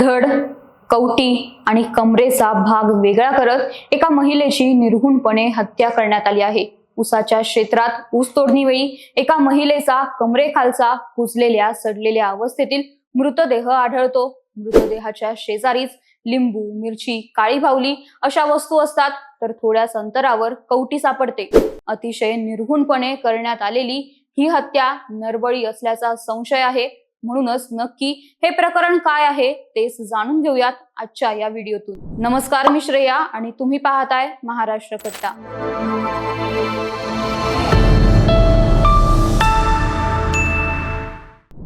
धड कवटी आणि कमरेचा भाग वेगळा करत एका महिलेची निर्घुणपणे हत्या करण्यात आली आहे. उसाच्या क्षेत्रात ऊस तोडणीवेळी एका महिलेचा कमरेखालचा कुजलेल्या सडलेल्या अवस्थेतील मृतदेह आढळतो. मृतदेहाच्या शेजारीच लिंबू मिरची काळी भावली अशा वस्तू असतात तर थोड्याच अंतरावर कवटी सापडते. अतिशय निर्घुणपणे करण्यात आलेली ही हत्या नरबळी असल्याचा संशय आहे. म्हणूनच नक्की हे प्रकरण काय आहे तेच जाणून घेऊयात आजच्या या व्हिडिओतून. नमस्कार मी श्रेया आणि तुम्ही पाहताय महाराष्ट्र कट्टा.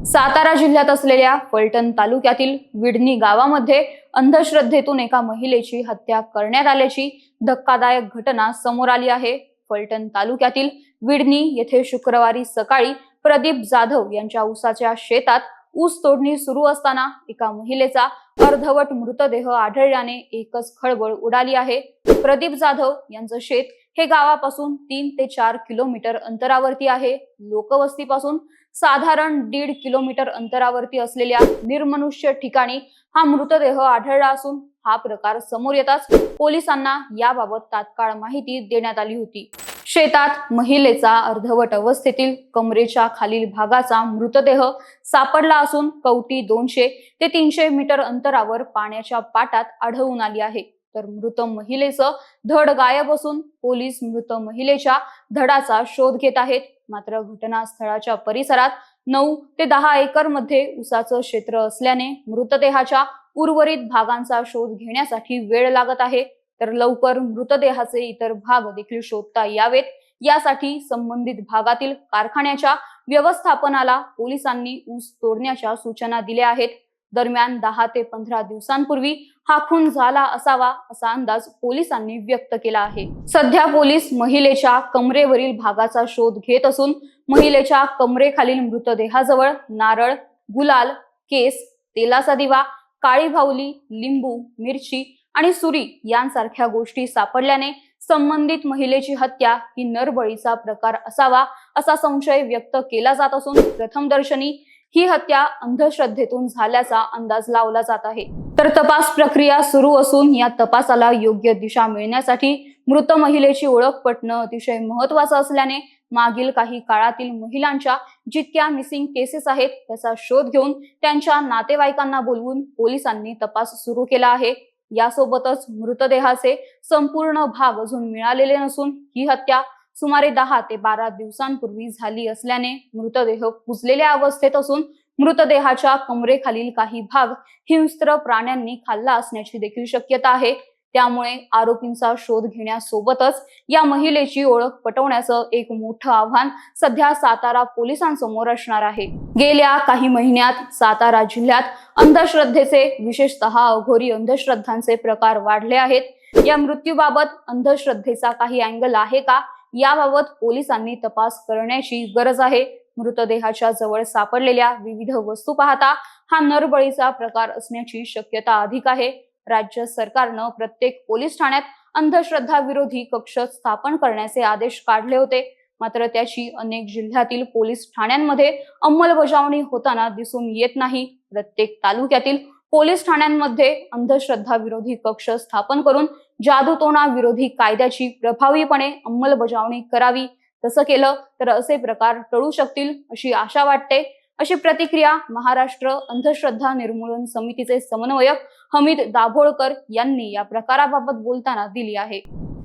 सातारा जिल्ह्यात असलेल्या फलटण तालुक्यातील विडणी गावामध्ये अंधश्रद्धेतून एका महिलेची हत्या करण्यात आल्याची धक्कादायक घटना समोर आली आहे. फलटण तालुक्यातील विडणी येथे शुक्रवारी सकाळी प्रदीप जाधव यांच्या ऊसाच्या शेतात ऊस तोडणी सुरू असताना एका महिलेचा अर्धवट मृतदेह आढळल्याने एकच खळबळ उडाली आहे. प्रदीप जाधव यांचं शेत हे गावापासून तीन ते चार किलोमीटर अंतरावरती आहे. लोकवस्तीपासून साधारण दीड किलोमीटर अंतरावरती असलेल्या निर्मनुष्य ठिकाणी हा मृतदेह आढळला असून हा प्रकार समोर येताच पोलिसांना याबाबत तात्काळ माहिती देण्यात आली होती. शेतात महिलेचा अर्धवट अवस्थेतील कमरेच्या खालील भागाचा मृतदेह सापडला असून कवटी दोनशे ते तीनशे मीटर अंतरावर पाण्याच्या पाटात आढळून आली आहे. तर मृत महिलेचं धड गायब असून पोलीस मृत महिलेच्या धडाचा शोध घेत आहेत. मात्र घटनास्थळाच्या परिसरात नऊ ते दहा एकरमध्ये उसाचं क्षेत्र असल्याने मृतदेहाच्या उर्वरित भागांचा शोध घेण्यासाठी वेळ लागत आहे. तर लवकर मृतदेहाचे इतर भाग देखील शोधता यावेत. यासाठी संबंधित भागातील कारखान्याच्या व्यवस्थापनाला पोलिसांनी ऊस तोडण्याच्या सूचना दिल्या आहेत. दरम्यान दहा ते पंधरा दिवसांपूर्वी हा खून झाला असावा असा अंदाज पोलिसांनी व्यक्त केला आहे. सध्या पोलीस महिलेच्या कमरेवरील भागाचा शोध घेत असून महिलेच्या कमरेखालील मृतदेहाजवळ नारळ गुलाल केस तेलाचा दिवा काळी भाऊली लिंबू मिरची आणि सुरी यांसारख्या गोष्टी सापडल्याने संबंधित महिलेची हत्या ही नरबळीचा प्रकार असावा असा संशय व्यक्त केला जात असून प्रथमदर्शनी ही हत्या अंधश्रद्धेतून झाल्याचा अंदाज लावला जात आहे. तर तपास प्रक्रिया सुरू असून या तपासाला योग्य दिशा मिळण्यासाठी मृत महिलेची ओळख पटणं अतिशय महत्वाचं असल्याने मागील काही काळातील महिलांच्या जितक्या मिसिंग केसेस आहेत त्याचा शोध घेऊन त्यांच्या नातेवाईकांना बोलवून पोलिसांनी तपास सुरू केला आहे. यासोबतच मृतदेहाचे संपूर्ण भाग अजून मिळालेले नसून ही हत्या सुमारे दहा ते बारा दिवसांपूर्वी झाली असल्याने मृतदेह कुजलेल्या अवस्थेत असून मृतदेहाच्या कमरेखालील काही भाग हिंस्त्र प्राण्यांनी खाल्ला असण्याची देखील शक्यता आहे. त्यामुळे आरोपींचा शोध घेण्यासोबतच या महिलेची ओळख पटवण्याचं एक मोठं आव्हान सध्या सातारा पोलिसांसमोर असणार आहे. गेल्या काही महिन्यात सातारा जिल्ह्यात अंधश्रद्धेचे विशेषतः अघोरी अंधश्रद्धांचे प्रकार वाढले आहेत. या मृत्यूबाबत अंधश्रद्धेचा काही अँगल आहे का? याबाबत पोलिसांनी तपास करण्याची गरज आहे. मृतदेहाच्या जवळ सापडलेल्या विविध वस्तू पाहता हा नरबळीचा प्रकार असण्याची शक्यता अधिक आहे. राज्य सरकारनं प्रत्येक पोलीस ठाण्यात अंधश्रद्धा विरोधी कक्ष स्थापन करण्याचे आदेश काढले होते. मात्र त्याची अनेक जिल्ह्यातील पोलीस ठाण्यांमध्ये अंमलबजावणी होताना दिसून येत नाही. प्रत्येक तालुक्यातील पोलीस ठाण्यांमध्ये अंधश्रद्धा विरोधी कक्ष स्थापन करून जादूटोणा विरोधी कायद्याची प्रभावीपणे अंमलबजावणी करावी. तसं केलं तर असे प्रकार टळू शकतील अशी आशा वाटते. अशी प्रतिक्रिया महाराष्ट्र अंधश्रद्धा निर्मूलन समितीचे समन्वयक हमीद दाभोळकर यांनी या प्रकाराबाबत बोलताना दिली आहे.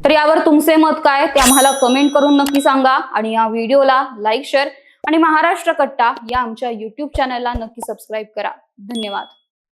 तर यावर तुमचे मत काय ते आम्हाला कमेंट करून नक्की सांगा आणि या व्हिडिओला लाईक शेअर आणि महाराष्ट्र कट्टा या आमच्या युट्यूब चॅनलला नक्की सबस्क्राईब करा. धन्यवाद.